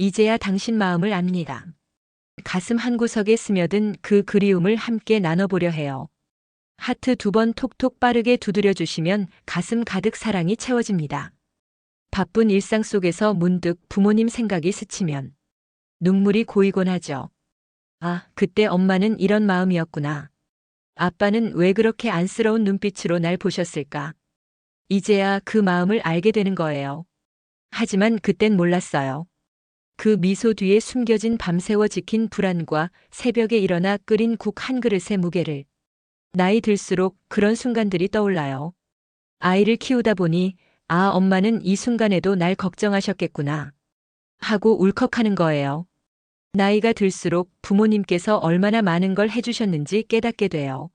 이제야 당신 마음을 압니다. 가슴 한구석에 스며든 그 그리움을 함께 나눠보려 해요. 하트 두 번 톡톡 빠르게 두드려 주시면 가슴 가득 사랑이 채워집니다. 바쁜 일상 속에서 문득 부모님 생각이 스치면 눈물이 고이곤 하죠. 아, 그때 엄마는 이런 마음이었구나. 아빠는 왜 그렇게 안쓰러운 눈빛으로 날 보셨을까? 이제야 그 마음을 알게 되는 거예요. 하지만 그땐 몰랐어요. 그 미소 뒤에 숨겨진 밤새워 지킨 불안과 새벽에 일어나 끓인 국 한 그릇의 무게를. 나이 들수록 그런 순간들이 떠올라요. 아이를 키우다 보니, 아, 엄마는 이 순간에도 날 걱정하셨겠구나. 하고 울컥하는 거예요. 나이가 들수록 부모님께서 얼마나 많은 걸 해주셨는지 깨닫게 돼요.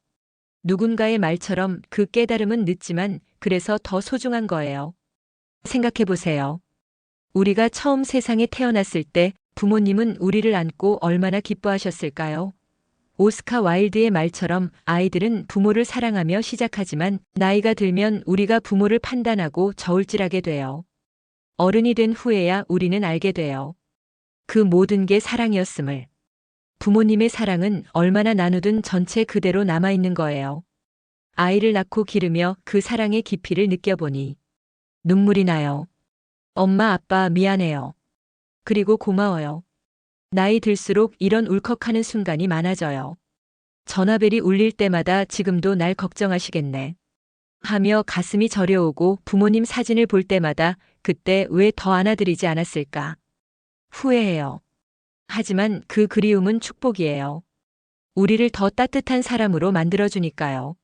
누군가의 말처럼 그 깨달음은 늦지만 그래서 더 소중한 거예요. 생각해 보세요. 우리가 처음 세상에 태어났을 때 부모님은 우리를 안고 얼마나 기뻐하셨을까요? 오스카 와일드의 말처럼 아이들은 부모를 사랑하며 시작하지만 나이가 들면 우리가 부모를 판단하고 저울질하게 돼요. 어른이 된 후에야 우리는 알게 돼요. 그 모든 게 사랑이었음을. 부모님의 사랑은 얼마나 나누든 전체 그대로 남아있는 거예요. 아이를 낳고 기르며 그 사랑의 깊이를 느껴보니 눈물이 나요. 엄마, 아빠 미안해요. 그리고 고마워요. 나이 들수록 이런 울컥하는 순간이 많아져요. 전화벨이 울릴 때마다 지금도 날 걱정하시겠네. 하며 가슴이 저려오고 부모님 사진을 볼 때마다 그때 왜 더 안아드리지 않았을까. 후회해요. 하지만 그 그리움은 축복이에요. 우리를 더 따뜻한 사람으로 만들어주니까요.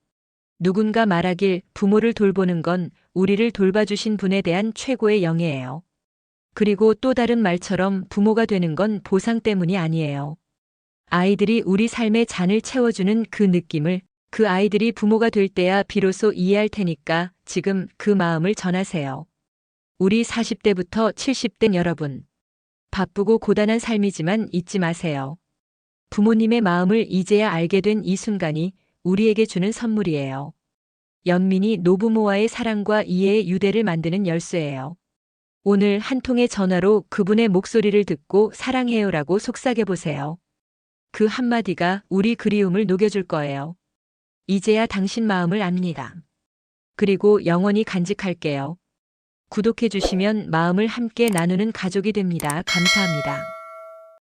누군가 말하길 부모를 돌보는 건 우리를 돌봐주신 분에 대한 최고의 영예예요. 그리고 또 다른 말처럼 부모가 되는 건 보상 때문이 아니에요. 아이들이 우리 삶의 잔을 채워주는 그 느낌을 그 아이들이 부모가 될 때야 비로소 이해할 테니까 지금 그 마음을 전하세요. 우리 40대부터 70대 여러분. 바쁘고 고단한 삶이지만 잊지 마세요. 부모님의 마음을 이제야 알게 된 이 순간이 우리에게 주는 선물이에요. 연민이 노부모와의 사랑과 이해의 유대를 만드는 열쇠예요. 오늘 한 통의 전화로 그분의 목소리를 듣고 사랑해요라고 속삭여 보세요. 그 한마디가 우리 그리움을 녹여줄 거예요. 이제야 당신 마음을 압니다. 그리고 영원히 간직할게요. 구독해 주시면 마음을 함께 나누는 가족이 됩니다. 감사합니다.